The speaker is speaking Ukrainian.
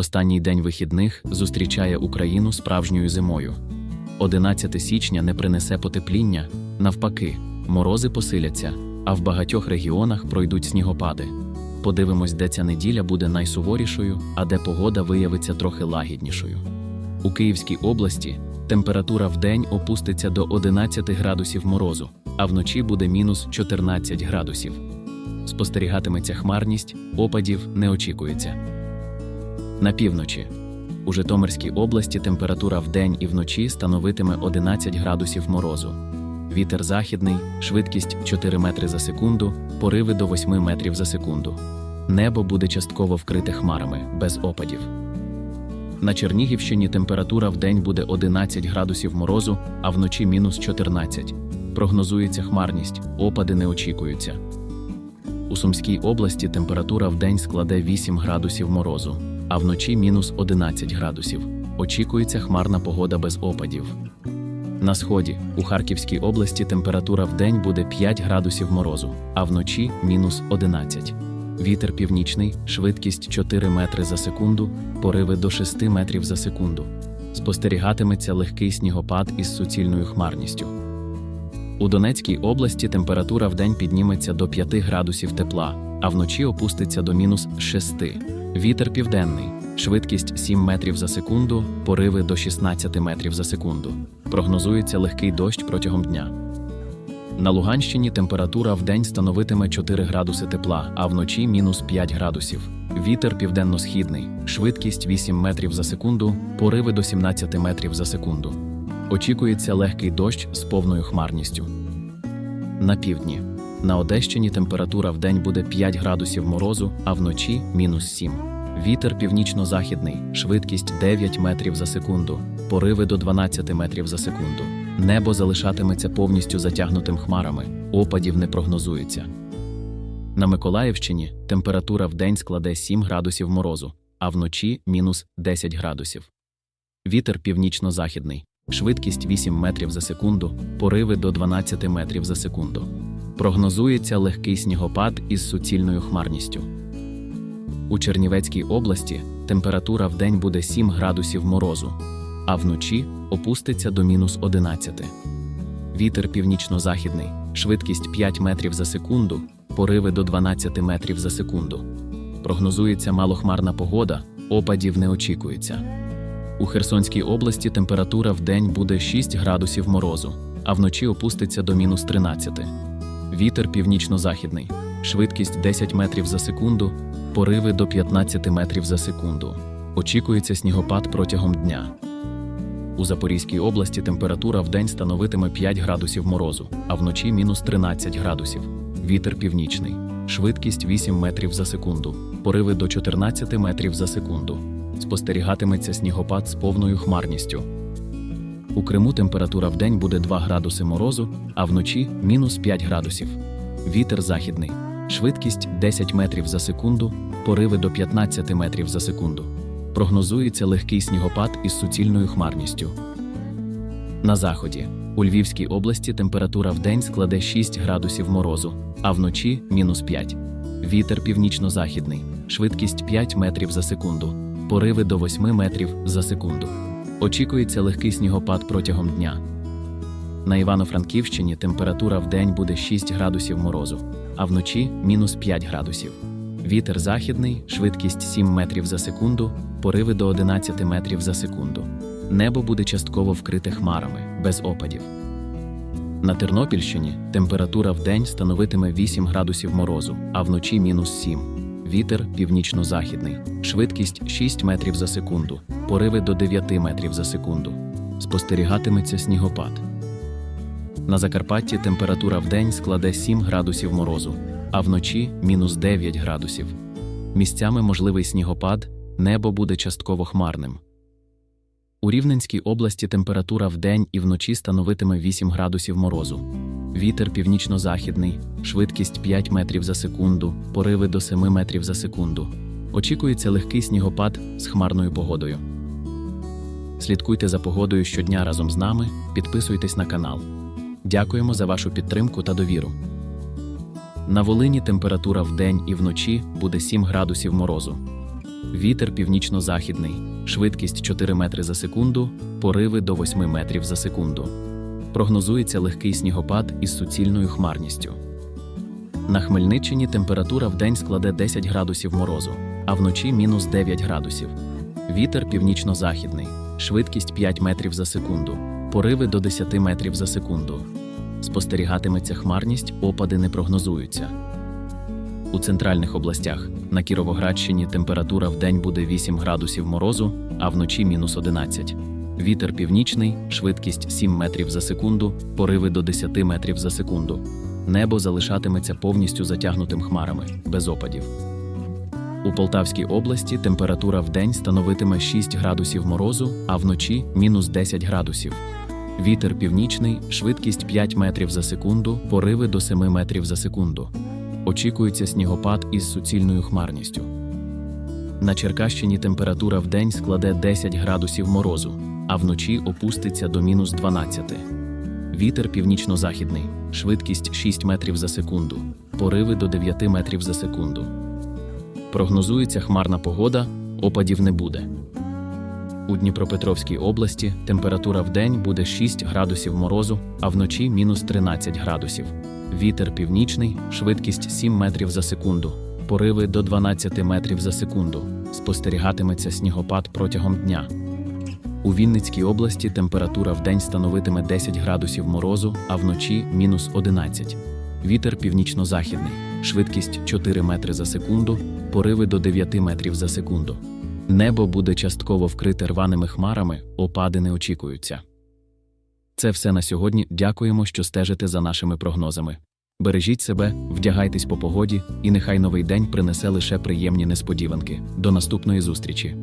Останній день вихідних зустрічає Україну справжньою зимою. 11 січня не принесе потепління, навпаки, морози посиляться, а в багатьох регіонах пройдуть снігопади. Подивимось, де ця неділя буде найсуворішою, а де погода виявиться трохи лагіднішою. У Київській області температура в день опуститься до 11 градусів морозу, а вночі буде мінус 14 градусів. Спостерігатиметься хмарність, опадів не очікується. На півночі. У Житомирській області температура вдень і вночі становитиме 11 градусів морозу. Вітер західний, швидкість 4 метри за секунду, пориви до 8 метрів за секунду. Небо буде частково вкрите хмарами, без опадів. На Чернігівщині температура вдень буде 11 градусів морозу, а вночі мінус 14. Прогнозується хмарність, опади не очікуються. У Сумській області температура вдень складе 8 градусів морозу, а вночі мінус 11 градусів. Очікується хмарна погода без опадів. На сході у Харківській області температура вдень буде 5 градусів морозу, а вночі мінус 11. Вітер північний, швидкість 4 метри за секунду, пориви до 6 метрів за секунду. Спостерігатиметься легкий снігопад із суцільною хмарністю. У Донецькій області температура вдень підніметься до 5 градусів тепла, а вночі опуститься до мінус 6. Вітер південний, швидкість 7 метрів за секунду, пориви до 16 метрів за секунду. Прогнозується легкий дощ протягом дня. На Луганщині температура вдень становитиме 4 градуси тепла, а вночі мінус 5 градусів. Вітер південно-східний, швидкість 8 метрів за секунду, пориви до 17 метрів за секунду. Очікується легкий дощ з повною хмарністю. На півдні. На Одещині температура вдень буде 5 градусів морозу, а вночі мінус 7. Вітер північно-західний, швидкість 9 метрів за секунду, пориви до 12 метрів за секунду. Небо залишатиметься повністю затягнутим хмарами, опадів не прогнозується. На Миколаївщині температура вдень складе 7 градусів морозу, а вночі мінус 10 градусів. Вітер північно-західний, швидкість 8 метрів за секунду, пориви до 12 метрів за секунду. Прогнозується легкий снігопад із суцільною хмарністю. У Чернівецькій області температура вдень буде 7 градусів морозу, а вночі опуститься до мінус 11. Вітер північно-західний, швидкість 5 метрів за секунду, пориви до 12 метрів за секунду. Прогнозується малохмарна погода, опадів не очікується. У Херсонській області температура вдень буде 6 градусів морозу, а вночі опуститься до мінус 13. Вітер північно-західний, швидкість 10 метрів за секунду, пориви до 15 метрів за секунду. Очікується снігопад протягом дня. У Запорізькій області температура вдень становитиме 5 градусів морозу, а вночі мінус 13 градусів. Вітер північний, швидкість 8 метрів за секунду, пориви до 14 метрів за секунду. Спостерігатиметься снігопад з повною хмарністю. У Криму температура вдень буде 2 градуси морозу, а вночі мінус 5 градусів. Вітер західний, швидкість 10 метрів за секунду, пориви до 15 метрів за секунду. Прогнозується легкий снігопад із суцільною хмарністю. На заході у Львівській області температура вдень складе 6 градусів морозу, а вночі мінус 5. Вітер північно-західний, швидкість 5 метрів за секунду, пориви до 8 метрів за секунду. Очікується легкий снігопад протягом дня. На Івано-Франківщині температура вдень буде 6 градусів морозу, а вночі мінус 5 градусів. Вітер західний, швидкість 7 метрів за секунду, пориви до 11 метрів за секунду. Небо буде частково вкрите хмарами, без опадів. На Тернопільщині температура вдень становитиме 8 градусів морозу, а вночі мінус 7. Вітер північно-західний, швидкість 6 метрів за секунду, пориви до 9 метрів за секунду. Спостерігатиметься снігопад. На Закарпатті температура вдень складе 7 градусів морозу, а вночі мінус 9 градусів. Місцями можливий снігопад, небо буде частково хмарним. У Рівненській області температура вдень і вночі становитиме 8 градусів морозу. Вітер північно-західний, швидкість 5 метрів за секунду, пориви до 7 метрів за секунду. Очікується легкий снігопад з хмарною погодою. Слідкуйте за погодою щодня разом з нами, підписуйтесь на канал. Дякуємо за вашу підтримку та довіру. На Волині температура вдень і вночі буде 7 градусів морозу. Вітер північно-західний, швидкість 4 метри за секунду, пориви до 8 метрів за секунду. Прогнозується легкий снігопад із суцільною хмарністю. На Хмельниччині температура вдень складе 10 градусів морозу, а вночі мінус 9 градусів. Вітер північно-західний, швидкість 5 метрів за секунду, пориви до 10 метрів за секунду. Спостерігатиметься хмарність, опади не прогнозуються. У центральних областях на Кіровоградщині температура вдень буде 8 градусів морозу, а вночі мінус 11. Вітер північний, швидкість 7 метрів за секунду, пориви до 10 метрів за секунду. Небо залишатиметься повністю затягнутим хмарами, без опадів. У Полтавській області температура вдень становитиме 6 градусів морозу, а вночі мінус 10 градусів. Вітер північний, швидкість 5 метрів за секунду, пориви до 7 метрів за секунду. Очікується снігопад із суцільною хмарністю. На Черкащині температура вдень складе 10 градусів морозу, а вночі опуститься до мінус 12. Вітер північно-західний, швидкість 6 метрів за секунду, пориви до 9 метрів за секунду. Прогнозується хмарна погода, опадів не буде. У Дніпропетровській області температура вдень буде 6 градусів морозу, а вночі мінус 13 градусів. Вітер північний, швидкість 7 метрів за секунду, пориви до 12 метрів за секунду. Спостерігатиметься снігопад протягом дня. У Вінницькій області температура вдень становитиме 10 градусів морозу, а вночі мінус 11. Вітер північно-західний, швидкість 4 метри за секунду, пориви до 9 метрів за секунду. Небо буде частково вкрите рваними хмарами, опади не очікуються. Це все на сьогодні. Дякуємо, що стежите за нашими прогнозами. Бережіть себе, вдягайтесь по погоді, і нехай новий день принесе лише приємні несподіванки. До наступної зустрічі!